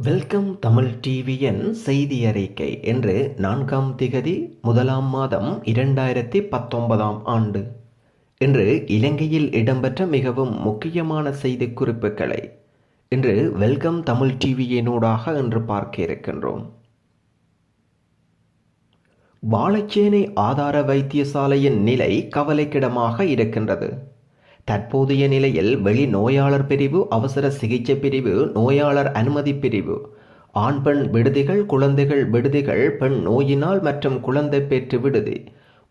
Welcome Tamil டிவியின் செய்தி அறிக்கை என்று நான்காம் திகதி முதலாம் மாதம் இரண்டாயிரத்தி பத்தொன்பதாம் ஆண்டு. இன்று இலங்கையில் இடம்பெற்ற மிகவும் முக்கியமான செய்தி குறிப்புகளை இன்று வெல்கம் தமிழ் டிவியினூடாக இன்று பார்க்க இருக்கின்றோம். வாழைச்சேனை ஆதார வைத்தியசாலையின் நிலை கவலைக்கிடமாக இருக்கின்றது. தற்போதைய நிலையில் வெளி நோயாளர் பிரிவு அவசர சிகிச்சை பிரிவு நோயாளர் அனுமதி பிரிவு. ஆண் பெண் விடுதிகள் குழந்தைகள் விடுதிகள் பெண் நோயினால் மற்றும் குழந்தை பேற்று விடுதி.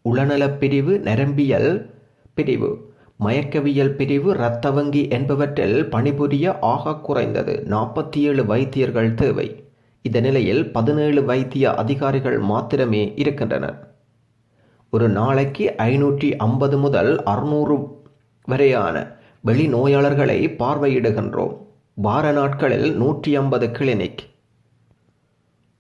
உளநலப் பிரிவு நரம்பியல் பிரிவு. மயக்கவியல் பிரிவு இரத்த வங்கி என்பவற்றில் பணிபுரிய ஆக குறைந்தது நாற்பத்தி ஏழு வைத்தியர்கள் தேவை. இந்த நிலையில் பதினேழு வைத்திய அதிகாரிகள் மாத்திரமே இருக்கின்றனர். ஒரு நாளைக்கு ஐநூற்றி ஐம்பது முதல் அறுநூறு வரையான வெளி நோயாளர்களை பார்வையிடுகின்றோம். வார நாட்களில் நூற்றி ஐம்பது கிளினிக்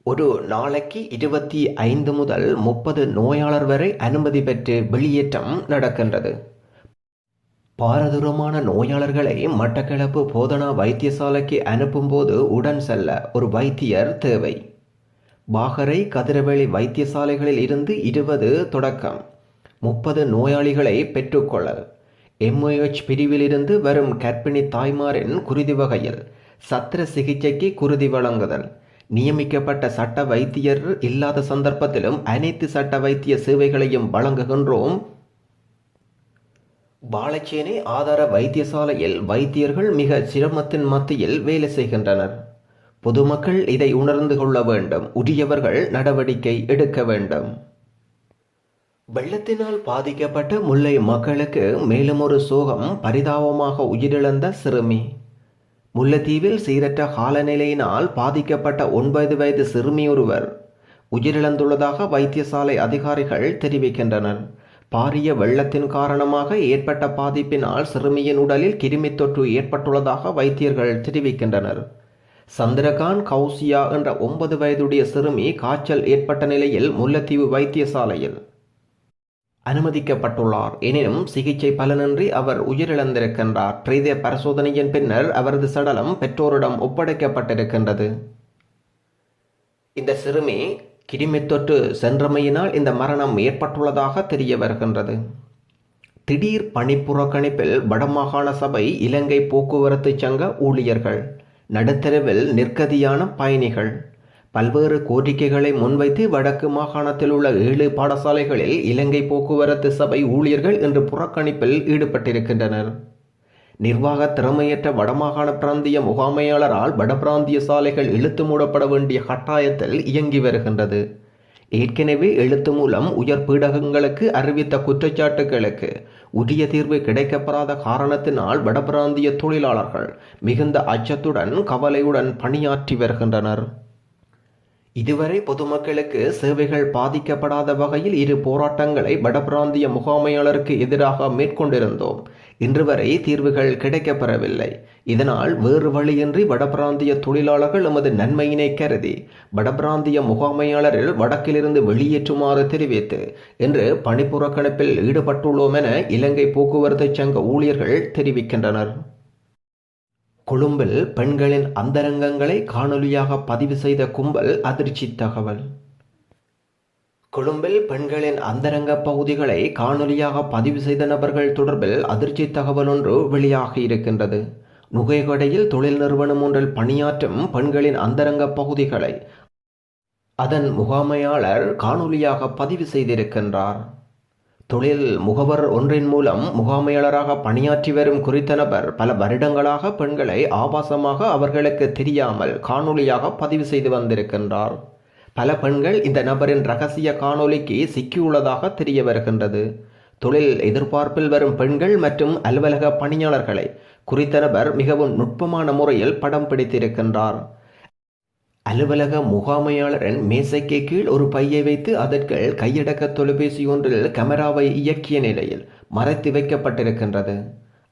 ஒரு நாளைக்கு இருபத்தி ஐந்து முதல் முப்பது நோயாளர் வரை அனுமதி பெற்று வெளியேற்றம் நடக்கின்றது. பாரதூரமான நோயாளர்களை மட்டக்களப்பு போதனா வைத்தியசாலைக்கு அனுப்பும்போது உடன் செல்ல ஒரு வைத்தியர் தேவை. பாகரை கதிரவேலி வைத்தியசாலைகளில் இருந்து இருபது தொடக்கம். முப்பது நோயாளிகளை பெற்றுக்கொள்ள எம்ஓஎச் பிரிவிலிருந்து வரும் கர்ப்பிணி தாய்மாரின் குருதி வகையில் சத்திர சிகிச்சைக்கு குருதி வழங்குதல். நியமிக்கப்பட்ட சட்ட வைத்தியர் இல்லாத சந்தர்ப்பத்திலும் அனைத்து சட்ட வைத்திய சேவைகளையும் வழங்குகின்றோம். வாழைச்சேனை ஆதார வைத்தியசாலையில் வைத்தியர்கள் மிக சிரமத்தின் மத்தியில் வேலை செய்கின்றனர். பொதுமக்கள் இதை உணர்ந்து கொள்ள வேண்டும். உரியவர்கள் நடவடிக்கை எடுக்க வேண்டும். வெள்ளத்தினால் பாதிக்கப்பட்ட முல்லை மக்களுக்கு மேலும் ஒரு சோகம் பரிதாபமாக உயிரிழந்த சிறுமி. முல்லைத்தீவில் சீரற்ற காலநிலையினால் பாதிக்கப்பட்ட ஒன்பது வயது சிறுமி ஒருவர் உயிரிழந்துள்ளதாக வைத்தியசாலை அதிகாரிகள் தெரிவிக்கின்றனர். பாரிய வெள்ளத்தின் காரணமாக ஏற்பட்ட பாதிப்பினால் சிறுமியின் உடலில் கிருமி தொற்று ஏற்பட்டுள்ளதாக வைத்தியர்கள் தெரிவிக்கின்றனர். சந்திரகான் கௌசியா என்ற ஒன்பது வயதுடைய சிறுமி காய்ச்சல் ஏற்பட்ட நிலையில் முல்லைத்தீவு வைத்தியசாலையில் அனுமதிக்கப்பட்டுள்ளார். எனினும் சிகிச்சை பலனின்றி அவர் உயிரிழந்திருக்கின்றார். பிரேத பரிசோதனையின் பின்னர் அவரது சடலம் பெற்றோரிடம் ஒப்படைக்கப்பட்டிருக்கின்றது. இந்த சிறுமி கிருமி தொற்று சென்றமையினால் இந்த மரணம் ஏற்பட்டுள்ளதாக தெரிய வருகின்றது. திடீர் பணிப்புறக்கணிப்பில் வடமாகாண சபை இலங்கை போக்குவரத்து சங்க ஊழியர்கள் நடுத்தரவில் நிற்கதியான பயணிகள் பல்வேறு கோரிக்கைகளை முன்வைத்து வடக்கு மாகாணத்தில் உள்ள ஏழு பாடசாலைகளில் இலங்கை போக்குவரத்து சபை ஊழியர்கள் இன்று புறக்கணிப்பில் ஈடுபட்டிருக்கின்றனர். நிர்வாக திறமையற்ற வடமாகாண பிராந்திய முகாமையாளரால் வடபிராந்திய சாலைகள் இழுத்து மூடப்பட வேண்டிய கட்டாயத்தில் இயங்கி வருகின்றது. ஏற்கனவே எழுத்து மூலம் உயர் பீடகங்களுக்கு அறிவித்த குற்றச்சாட்டுகளுக்கு உரிய தீர்வு கிடைக்கப்படாத காரணத்தினால் வடபிராந்திய தொழிலாளர்கள் மிகுந்த அச்சத்துடன் கவலையுடன் பணியாற்றி வருகின்றனர். இதுவரை பொதுமக்களுக்கு சேவைகள் பாதிக்கப்படாத வகையில் இரு போராட்டங்களை வடபிராந்திய முகாமையாளருக்கு எதிராக மேற்கொண்டிருந்தோம். இன்று வரை தீர்வுகள் கிடைக்கப்பெறவில்லை. இதனால் வேறு வழியின்றி வடபிராந்திய தொழிலாளர்கள் எமது நன்மையினை கருதி வடபிராந்திய முகாமையாளரில் வடக்கிலிருந்து வெளியேற்றுமாறு தெரிவித்து இன்று பணிப்புறக்கணிப்பில் ஈடுபட்டுள்ளோம் என இலங்கை போக்குவரத்து சங்க ஊழியர்கள் தெரிவிக்கின்றனர். கொழும்பில் பெண்களின் அந்தரங்கங்களை காணொலியாக பதிவு செய்த கும்பல் அதிர்ச்சி தகவல். கொழும்பில் பெண்களின் அந்தரங்க பகுதிகளை காணொலியாக பதிவு செய்த நபர்கள் தொடர்பில் அதிர்ச்சி தகவல் ஒன்று வெளியாகி இருக்கின்றது. நுகைகடையில் தொழில் நிறுவனம் ஒன்றில் பணியாற்றும் பெண்களின் அந்தரங்க பகுதிகளை அதன் முகாமையாளர் காணொலியாக பதிவு செய்திருக்கின்றார். தொழில் முகவர் ஒன்றின் மூலம் முகாமையாளராக பணியாற்றி வரும் குறித்த நபர் பல வருடங்களாக பெண்களை ஆபாசமாக அவர்களுக்கு தெரியாமல் காணொளியாக பதிவு செய்து வந்திருக்கின்றார். பல பெண்கள் இந்த நபரின் ரகசிய காணொலிக்கு சிக்கியுள்ளதாக தெரிய வருகின்றது. தொழில் எதிர்பார்ப்பில் வரும் பெண்கள் மற்றும் அலுவலக பணியாளர்களை குறித்த நபர் மிகவும் நுட்பமான முறையில் படம் பிடித்திருக்கின்றார். அலுவலக முகாமையாளரின் மேசைக்கு கீழ் ஒரு பையை வைத்து அதற்குள் கையடக்க தொலைபேசி ஒன்றில் கேமராவை இயக்கிய நிலையில் மறைத்து வைக்கப்பட்டிருக்கின்றது.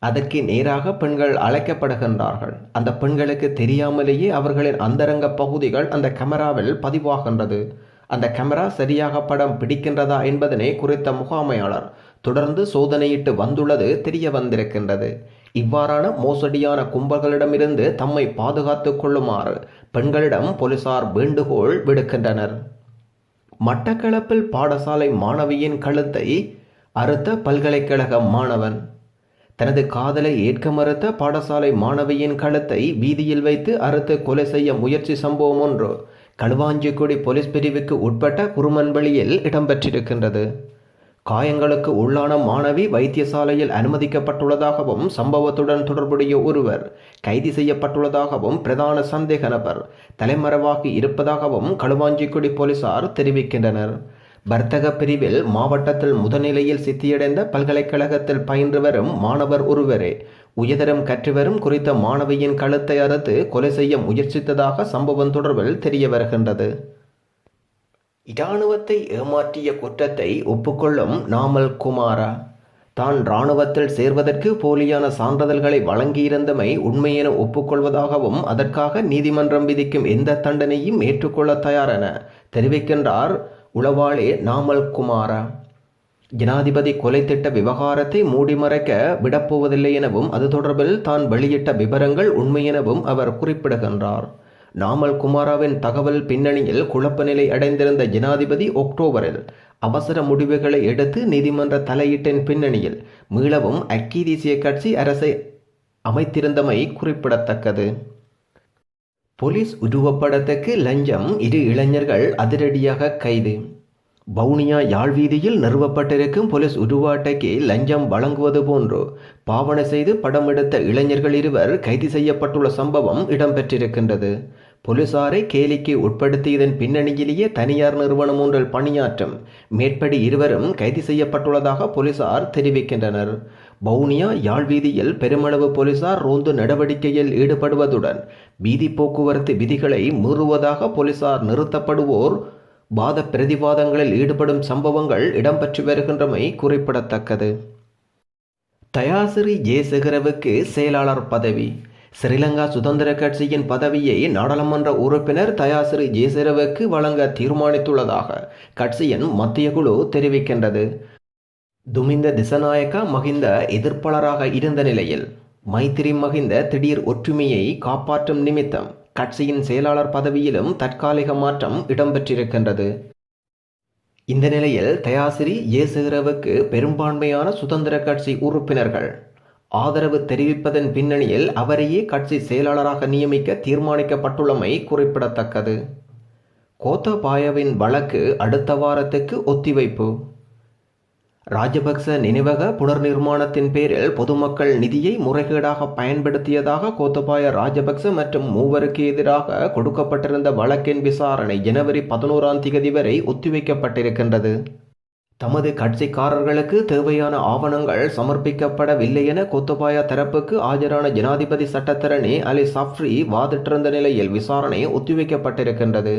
அதற்கு நேராக பெண்கள் அழைக்கப்படுகின்றார்கள். அந்த பெண்களுக்கு தெரியாமலேயே அவர்களின் அந்தரங்க பகுதிகள் அந்த கேமராவில் பதிவாகின்றது. அந்த கேமரா சரியாக படம் பிடிக்கின்றதா என்பதனை குறித்த முகாமையாளர் தொடர்ந்து சோதனையிட்டு வந்துள்ளது தெரிய வந்திருக்கின்றது. இவ்வாறான மோசடியான கும்பல்களிடமிருந்து தம்மை பாதுகாத்துக் கொள்ளுமாறு பெண்களிடம் போலீசார் வேண்டுகோள் விடுக்கின்றனர். மட்டக்களப்பில் பாடசாலை மாணவியின் கழுத்தை அறுத்த பல்கலைக்கழக மாணவன். தனது காதலை ஏற்க மறுத்த பாடசாலை மாணவியின் கழுத்தை வீதியில் வைத்து அறுத்து கொலை செய்ய முயற்சி சம்பவம் ஒன்று களுவாஞ்சிக்குடி போலீஸ் பிரிவுக்கு உட்பட்ட குருமன்வெளியில் இடம்பெற்றிருக்கின்றது. காயங்களுக்கு உள்ளான மாணவி வைத்தியசாலையில் அனுமதிக்கப்பட்டுள்ளதாகவும் சம்பவத்துடன் தொடர்புடைய ஒருவர் கைது செய்யப்பட்டுள்ளதாகவும் பிரதான சந்தேக நபர் தலைமறைவாகி இருப்பதாகவும் களுவாஞ்சிக்குடி போலீசார் தெரிவிக்கின்றனர். வர்த்தக பிரிவில் மாவட்டத்தில் முதநிலையில் சித்தியடைந்த பல்கலைக்கழகத்தில் பயின்று வரும் மாணவர் ஒருவரே உயர்தரம் கற்றுவரும் குறித்த மாணவியின் கழுத்தை அறுத்து கொலை செய்ய முயற்சித்ததாக சம்பவம் தொடர்பில் தெரிய வருகின்றது இராணுவத்தை ஏமாற்றிய குற்றத்தை ஒப்புக்கொள்ளும் நாமல் குமாரா? தான் இராணுவத்தில் சேர்வதற்கு போலியான சான்றிதழ்களை வழங்கியிருந்தமை உண்மையென ஒப்புக்கொள்வதாகவும் அதற்காக நீதிமன்றம் விதிக்கும் எந்த தண்டனையும் ஏற்றுக்கொள்ள தயாரென தெரிவிக்கின்றார் உளவாளி நாமல் குமாரா. ஜனாதிபதி கொலை திட்ட விவகாரத்தை மூடிமறைக்க விடப்போவதில்லை எனவும் அது தொடர்பில் தான் வெளியிட்ட விவரங்கள் உண்மை எனவும் அவர் குறிப்பிடுகின்றார். நாமல் குமாராவின் தகவல் பின்னணியில் குழப்ப நிலை அடைந்திருந்த ஜனாதிபதி ஒக்டோபரில் அவசர முடிவுகளை எடுத்து நீதிமன்ற தலையீட்டின் பின்னணியில் மீளவும் அக்கி தேசிய கட்சி அரசை அமைத்திருந்தமை குறிப்பிடத்தக்கது. போலீஸ் உருவப்படத்துக்கு லஞ்சம் இரு இளைஞர்கள் அதிரடியாக கைது. வவுனியா யாழ் வீதியில் நிறுவப்பட்டிருக்கும் போலீஸ் உருவாட்டைக்கு லஞ்சம் வழங்குவது போன்று பாவனை செய்து படம் எடுத்த இளைஞர்கள் இருவர் கைது செய்யப்பட்டுள்ள சம்பவம் இடம்பெற்றிருக்கின்றது. போலீசாரை கேலிக்கு உட்படுத்தியதன் பின்னணியிலேயே தனியார் நிறுவனம் ஒன்றில் பணியாற்றும் மேற்படி இருவரும் கைது செய்யப்பட்டுள்ளதாக போலீசார் தெரிவிக்கின்றனர். வவுனியா யாழ் வீதியில் பெருமளவு போலீசார் ரோந்து நடவடிக்கையில் ஈடுபடுவதுடன் வீதி போக்குவரத்து விதிகளை மீறுவதாக போலீசார் நிறுத்தப்படுவோர் வாத பிரதிவாதங்களில் ஈடுபடும் சம்பவங்கள் இடம்பெற்று வருகின்றமை குறிப்பிடத்தக்கது. தயாசிறி ஜெயசேகரவுக்கு செயலாளர் பதவி. ஸ்ரீலங்கா சுதந்திர கட்சியின் பதவியை நாடாளுமன்ற உறுப்பினர் தயாசிறி ஜேசிரவுக்கு வழங்க தீர்மானித்துள்ளதாக கட்சியின் மத்திய குழு தெரிவிக்கின்றது. துமிந்த திசநாயக்கா மகிந்த எதிர்ப்பாளராக இருந்த நிலையில் மைத்திரி மகிந்த திடீர் ஒற்றுமையை காப்பாற்றும் நிமித்தம் கட்சியின் செயலாளர் பதவியிலும் தற்காலிக மாற்றம் இடம்பெற்றிருக்கின்றது. இந்த நிலையில் தயாசிரி ஏசுகிறவுக்கு பெரும்பான்மையான சுதந்திர கட்சி உறுப்பினர்கள் ஆதரவு தெரிவிப்பதன் பின்னணியில் அவரையே கட்சி செயலாளராக நியமிக்க தீர்மானிக்கப்பட்டுள்ளமை குறிப்பிடத்தக்கது. கோத்தபாயவின் வழக்கு அடுத்த வாரத்துக்கு ஒத்திவைப்பு. ராஜபக்ச நினைவக புனர்நிர்மாணத்தின் பேரில் பொதுமக்கள் நிதியை முறைகேடாக பயன்படுத்தியதாக கோத்தபாய ராஜபக்ச மற்றும் மூவருக்கு எதிராக கொடுக்கப்பட்டிருந்த வழக்கின் விசாரணை ஜனவரி பதினோராம் தேதி வரை ஒத்திவைக்கப்பட்டிருக்கின்றது. தமது கட்சிக்காரர்களுக்கு தேவையான ஆவணங்கள் சமர்ப்பிக்கப்படவில்லை என கோத்தபாய தரப்புக்கு ஆஜரான ஜனாதிபதி சட்டத்தரணி அலி சஃப்ரி வாதிட்டிருந்த நிலையில் விசாரணை ஒத்திவைக்கப்பட்டிருக்கின்றது.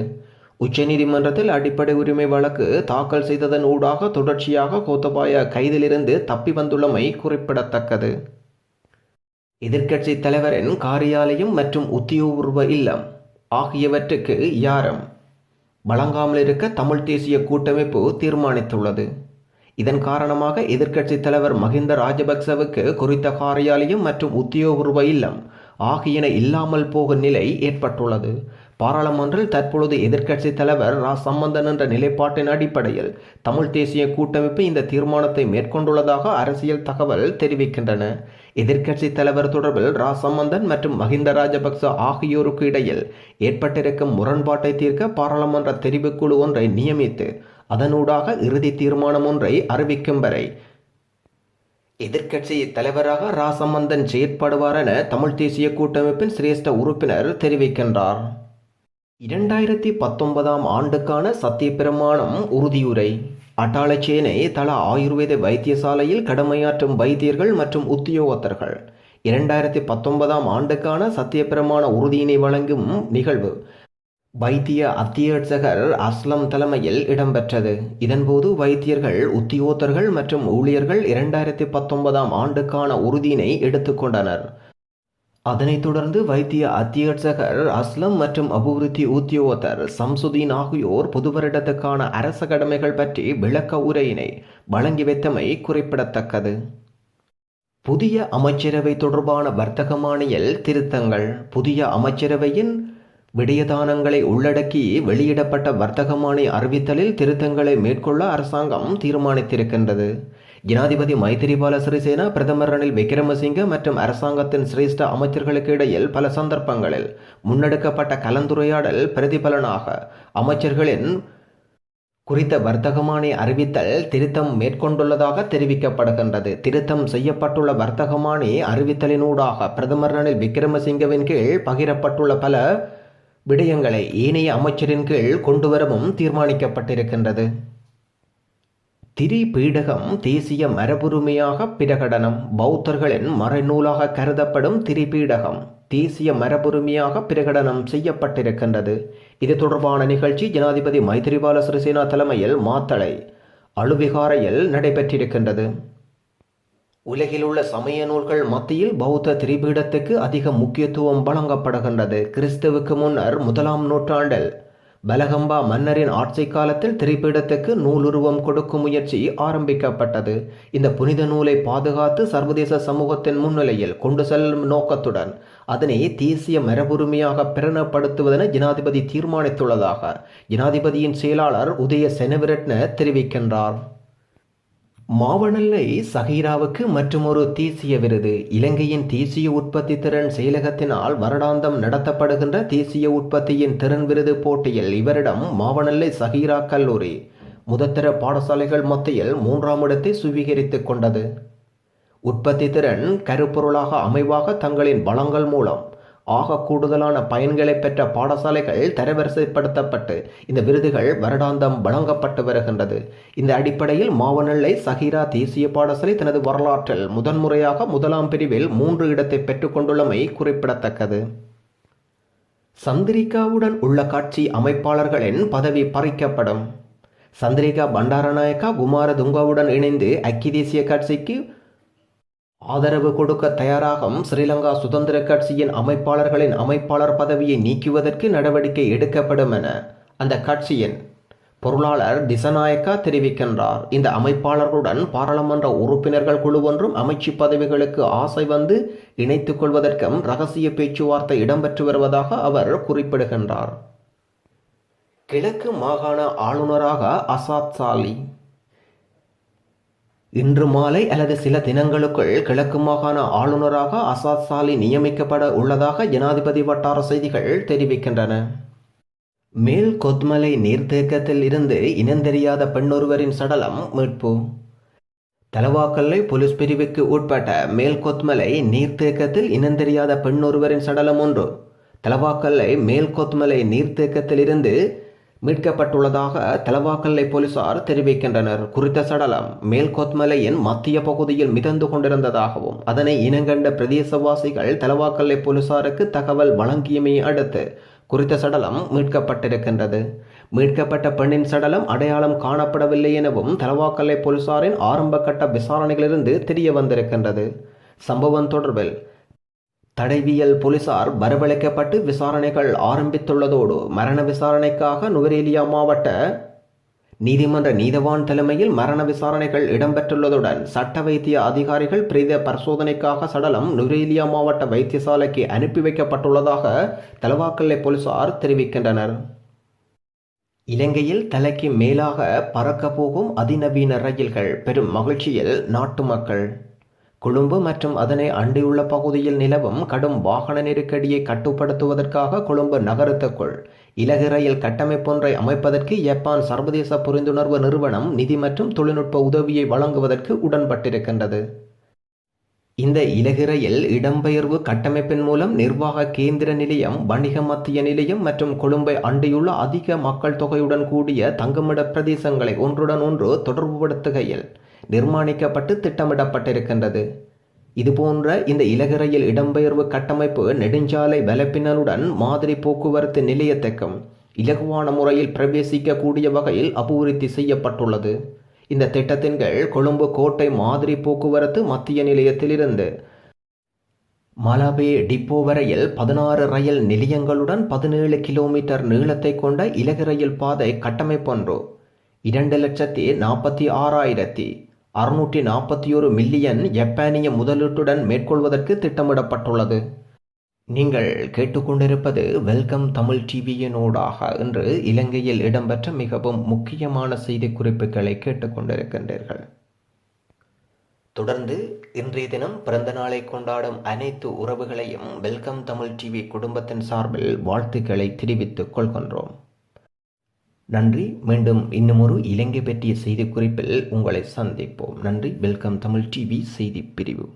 உச்சநீதிமன்றத்தில் அடிப்படை உரிமை வழக்கு தாக்கல் செய்ததன் ஊடாக தொடர்ச்சியாக கோத்தபாயா கைதிலிருந்து தப்பி வந்துள்ளமை குறிப்பிடத்தக்கது. எதிர்க்கட்சி தலைவரின் காரியாலயம் மற்றும் உத்தியோகபூர்வ இல்லம் ஆகியவற்றுக்கு யாரம் வழங்காமல் இருக்க தமிழ் தேசிய கூட்டமைப்பு தீர்மானித்துள்ளது. இதன் காரணமாக எதிர்க்கட்சி தலைவர் மஹிந்த ராஜபக்சவுக்கு குறித்த காரியாலயம் மற்றும் உத்தியோகபூர்வ இல்லம் ஆகியன இல்லாமல் போகும் நிலை ஏற்பட்டுள்ளது. பாராளுமன்றில் தற்பொழுது எதிர்க்கட்சி தலைவர் ரா. சம்பந்தன் என்ற நிலைப்பாட்டின் அடிப்படையில் தமிழ் தேசிய கூட்டமைப்பு இந்த தீர்மானத்தை மேற்கொண்டுள்ளதாக அரசியல் தகவல் தெரிவிக்கின்றன. எதிர்க்கட்சி தலைவர் தொடர்பில் ரா சம்பந்தன் மற்றும் மஹிந்த ராஜபக்ச ஆகியோருக்கு இடையில் ஏற்பட்டிருக்கும் முரண்பாட்டை தீர்க்க பாராளுமன்ற தெரிவுக்குழு ஒன்றை நியமித்து அதனூடாக இறுதி தீர்மானம் ஒன்றை அறிவிக்கும் வரை. எதிர்க்கட்சி தலைவராக ராசமந்தன் செயற்படுவார் என தமிழ் தேசிய கூட்டமைப்பின் சிரேஷ்ட உறுப்பினர் தெரிவிக்கின்றார். இரண்டாயிரத்தி பத்தொன்பதாம் ஆண்டுக்கான சத்தியப்பிரமாணம் உறுதியுரை. அட்டாளச்சேனை தல ஆயுர்வேத வைத்தியசாலையில் கடமையாற்றும் வைத்தியர்கள் மற்றும் உத்தியோகத்தர்கள். இரண்டாயிரத்தி பத்தொன்பதாம் ஆண்டுக்கான சத்தியப்பிரமாண உறுதியினை வழங்கும் நிகழ்வு. வைத்திய அத்தியட்சகர் அஸ்லம் தலைமையில் இடம்பெற்றது. இதன்போது வைத்தியர்கள் உத்தியோகத்தர்கள் மற்றும் ஊழியர்கள் இரண்டாயிரத்தி பத்தொன்பதாம் ஆண்டுக்கான உறுதியினை எடுத்துக்கொண்டனர் அதனைத் தொடர்ந்து வைத்திய அத்தியட்சகர் அஸ்லம் மற்றும் அபிவிருத்தி உத்தியோகத்தர் சம்சுதீன் ஆகியோர் புது வருடத்துக்கான அரச கடமைகள் பற்றி விளக்க உரையினை வழங்கி வைத்தமை குறிப்பிடத்தக்கது. புதிய அமைச்சரவை தொடர்பான வர்த்தகமானியல் திருத்தங்கள். புதிய அமைச்சரவையின் விடயதானங்களை உள்ளடக்கி வெளியிடப்பட்ட வர்த்தகமானி அறிவித்தலில் திருத்தங்களை மேற்கொள்ள அரசாங்கம் தீர்மானித்திருக்கின்றது. ஜனாதிபதி மைத்திரிபால சிறிசேனா பிரதமர் ரணில் விக்ரமசிங்க மற்றும் அரசாங்கத்தின் சிரேஷ்ட அமைச்சர்களுக்கு இடையில் பல சந்தர்ப்பங்களில் முன்னெடுக்கப்பட்ட கலந்துரையாடல் பிரதிபலனாக அமைச்சர்களின் குறித்த வர்த்தகமானி அறிவித்தல் திருத்தம் மேற்கொண்டுள்ளதாக தெரிவிக்கப்படுகின்றது. திருத்தம் செய்யப்பட்டுள்ள வர்த்தகமானி அறிவித்தலினூடாக பிரதமர் ரணில் விக்ரமசிங்கவின் கீழ் பகிரப்பட்டுள்ள பல விடயங்களை ஏனைய அமைச்சரின் கீழ் கொண்டுவரவும் தீர்மானிக்கப்பட்டிருக்கின்றது. திரிபீடகம் தேசிய மரபுரிமையாக பிரகடனம். பௌத்தர்களின் மறைநூலாக கருதப்படும் திரிபீடகம் தேசிய மரபுரிமையாக பிரகடனம் செய்யப்பட்டிருக்கின்றது. இது தொடர்பான நிகழ்ச்சி ஜனாதிபதி மைத்திரிபால சிறிசேனா தலைமையில் மாத்தளை அழுவிகாரையில் நடைபெற்றிருக்கின்றது. உலகில் உள்ள சமய நூல்கள் மத்தியில் பௌத்த திரிபீடத்துக்கு அதிக முக்கியத்துவம் வழங்கப்படுகின்றது. கிறிஸ்துவுக்கு முன்னர் முதலாம் நூற்றாண்டில் பலகம்பா மன்னரின் ஆட்சி காலத்தில் திரிபீடத்துக்கு நூலுருவம் கொடுக்கும் முயற்சி ஆரம்பிக்கப்பட்டது. இந்த புனித நூலை பாதுகாத்து சர்வதேச சமூகத்தின் முன்னிலையில் கொண்டு செல்லும் நோக்கத்துடன் அதனை தேசிய மரபுரிமையாக பிரணப்படுத்துவதென ஜனாதிபதி தீர்மானித்துள்ளதாக ஜனாதிபதியின் செயலாளர் உதய செனவிரட்ன தெரிவிக்கின்றார். மாவனல்லை சஹீராவுக்கு மற்றுமொரு தேசிய விருது. இலங்கையின் தேசிய உற்பத்தி திறன் செயலகத்தினால் வருடாந்தம் நடத்தப்படுகின்ற தேசிய உற்பத்தியின் திறன் விருது போட்டியில் இவரிடம் மாவனல்லை சஹீரா கல்லூரி முதத்தர பாடசாலைகள் மத்தியில் மூன்றாம் இடத்தை சுவீகரித்துக் கொண்டது. உற்பத்தி திறன் கருப்பொருளாக அமைவாக தங்களின் வளங்கள் மூலம் ஆக கூடுதலான பயன்களை பெற்ற பாடசாலைகள் தரவரிசைப்படுத்தப்பட்டு இந்த விருதுகள் வருடாந்தம் வழங்கப்பட்டு வருகின்றது. இந்த அடிப்படையில் மாவனல்லை சஹிரா தேசிய பாடசாலை தனது வரலாற்றில் முதன்முறையாக முதலாம் பிரிவில் மூன்று இடத்தை பெற்றுக்கொண்டுள்ளமை குறிப்பிடத்தக்கது. சந்திரிகாவுடன் உள்ள காட்சி அமைப்பாளர்களின் பதவி பறிக்கப்படும். சந்திரிகா பண்டாரநாயக்கா குமார துங்காவுடன் இணைந்து ஐக்கிய தேசிய கட்சிக்கு ஆதரவு கொடுக்க தயாராகும் ஸ்ரீலங்கா சுதந்திர கட்சியின் அமைப்பாளர்களின் அமைப்பாளர் பதவியை நீக்குவதற்கு நடவடிக்கை எடுக்கப்படும் என அந்த கட்சியின் பொருளாளர் திசநாயக்கா தெரிவிக்கின்றார். இந்த அமைப்பாளர்களுடன் பாராளுமன்ற உறுப்பினர்கள் குழு ஒன்றும் அமைச்சு பதவிகளுக்கு ஆசை வந்து இணைத்துக் கொள்வதற்கும் ரகசிய பேச்சுவார்த்தை இடம்பெற்று வருவதாக அவர் குறிப்பிடுகின்றார். கிழக்கு மாகாண ஆளுநராக அசாத் சாலி இன்று மாலை அல்லது சில தினங்களுக்குள் கிழக்கு மாகாண ஆளுநராக அசாத் சாலி நியமிக்கப்பட உள்ளதாக ஜனாதிபதி வட்டார செய்திகள் தெரிவிக்கின்றன. மேல் கொத்மலை நீர்த்தேக்கத்தில் இருந்து இனந்தெரியாத பெண்ணொருவரின் சடலம் மீட்பு. தலவாக்கல்லை போலீஸ் பிரிவுக்கு உட்பட்ட மேல் கொத்மலை நீர்த்தேக்கத்தில் இனந்தெரியாத பெண்ணொருவரின் சடலம் ஒன்று. தலவாக்கல்லை மேல் கொத்மலை நீர்த்தேக்கத்தில் இருந்து மீட்கப்பட்டுள்ளதாக தலவாக்கல்லை போலீசார் தெரிவிக்கின்றனர். குறித்த சடலம் மேல்கொத்மலையின் மத்திய பகுதியில் மிதந்து கொண்டிருந்ததாகவும் அதனை இனங்கண்ட பிரதேசவாசிகள் தலவாக்கல்லை போலீசாருக்கு தகவல் வழங்கியமையை அடுத்து குறித்த சடலம் மீட்கப்பட்டிருக்கின்றது. மீட்கப்பட்ட பெண்ணின் சடலம் அடையாளம் காணப்படவில்லை எனவும் தலவாக்கல்லை போலீசாரின் ஆரம்ப கட்ட விசாரணைகளிலிருந்து தெரிய வந்திருக்கின்றது சம்பவம் தொடர்பில் தடைவியல் போலீசார் வரவழைக்கப்பட்டு விசாரணைகள் ஆரம்பித்துள்ளதோடு மரண விசாரணைக்காக நுவரேலியா மாவட்ட நீதிமன்ற நீதவான் தலைமையில் மரண விசாரணைகள் இடம்பெற்றுள்ளதுடன் சட்ட வைத்திய அதிகாரிகள் பிரேத பரிசோதனைக்காக சடலம் நுவரேலியா மாவட்ட வைத்தியசாலைக்கு அனுப்பி வைக்கப்பட்டுள்ளதாக தலவாக்கல்லை போலீசார் தெரிவிக்கின்றனர். இலங்கையில் தலைக்கு மேலாக பறக்க போகும் அதிநவீன ரயில்கள் பெரும் மகிழ்ச்சியில் நாட்டு மக்கள் கொழும்பு மற்றும் அதனை அண்டியுள்ள பகுதியில் நிலவும் கடும் வாகன நெருக்கடியை கட்டுப்படுத்துவதற்காக கொழும்பு நகரத்துக்குள் இலகு ரயில் கட்டமைப்பொன்றை அமைப்பதற்கு ஜப்பான் சர்வதேச புரிந்துணர்வு நிறுவனம் நிதி மற்றும் தொழில்நுட்ப உதவியை வழங்குவதற்கு உடன்பட்டிருக்கின்றது. இந்த இலகு ரயில் இடம்பெயர்வு கட்டமைப்பின் மூலம் நிர்வாக கேந்திர நிலையம் வணிக மத்திய நிலையம் மற்றும் கொழும்பை அண்டியுள்ள அதிக மக்கள் தொகையுடன் கூடிய தங்குமிட பிரதேசங்களை ஒன்றுடன் ஒன்று தொடர்புபடுத்துகையில் நிர்மாணிக்கப்பட்டு திட்டமிடப்பட்டிருக்கின்றது. இதுபோன்ற இந்த இலகரையில் இடம்பெயர்வு கட்டமைப்பு நெடுஞ்சாலை வலைப்பின்னலுடன் மாதிரி போக்குவரத்து நிலையத்துக்கும் இலகுவான முறையில் பிரவேசிக்கக்கூடிய வகையில் அபிவிருத்தி செய்யப்பட்டுள்ளது. இந்த திட்டத்தின் கீழ் கொழும்பு கோட்டை மாதிரி போக்குவரத்து மத்திய நிலையத்திலிருந்து மலபே டிப்போ வரையில் பதினாறு ரயில் நிலையங்களுடன் பதினேழு கிலோமீட்டர் நீளத்தை கொண்ட இலகு ரயில் பாதை கட்டமைப்பொன்று. இரண்டு லட்சத்தி நாற்பத்தி ஆறாயிரத்தி அறுநூற்றி நாற்பத்தி ஒரு மில்லியன் ஜப்பானிய முதலீட்டுடன் மேற்கொள்வதற்கு திட்டமிடப்பட்டுள்ளது. நீங்கள் கேட்டுக்கொண்டிருப்பது வெல்கம் தமிழ் டிவியினூடாக என்று இலங்கையில் இடம்பெற்ற மிகவும் முக்கியமான செய்தி குறிப்புகளை கேட்டுக்கொண்டிருக்கின்றீர்கள். தொடர்ந்து இன்றைய தினம் பிறந்த நாளை கொண்டாடும் அனைத்து உறவுகளையும் வெல்கம் தமிழ் டிவி குடும்பத்தின் சார்பில் வாழ்த்துக்களை தெரிவித்துக் கொள்கின்றோம். நன்றி. மீண்டும் இன்னுமொரு இலங்கை பற்றிய செய்தி குறிப்பில் உங்களை சந்திப்போம். நன்றி. வெல்கம் தமிழ் டிவி செய்தி பிரிவு.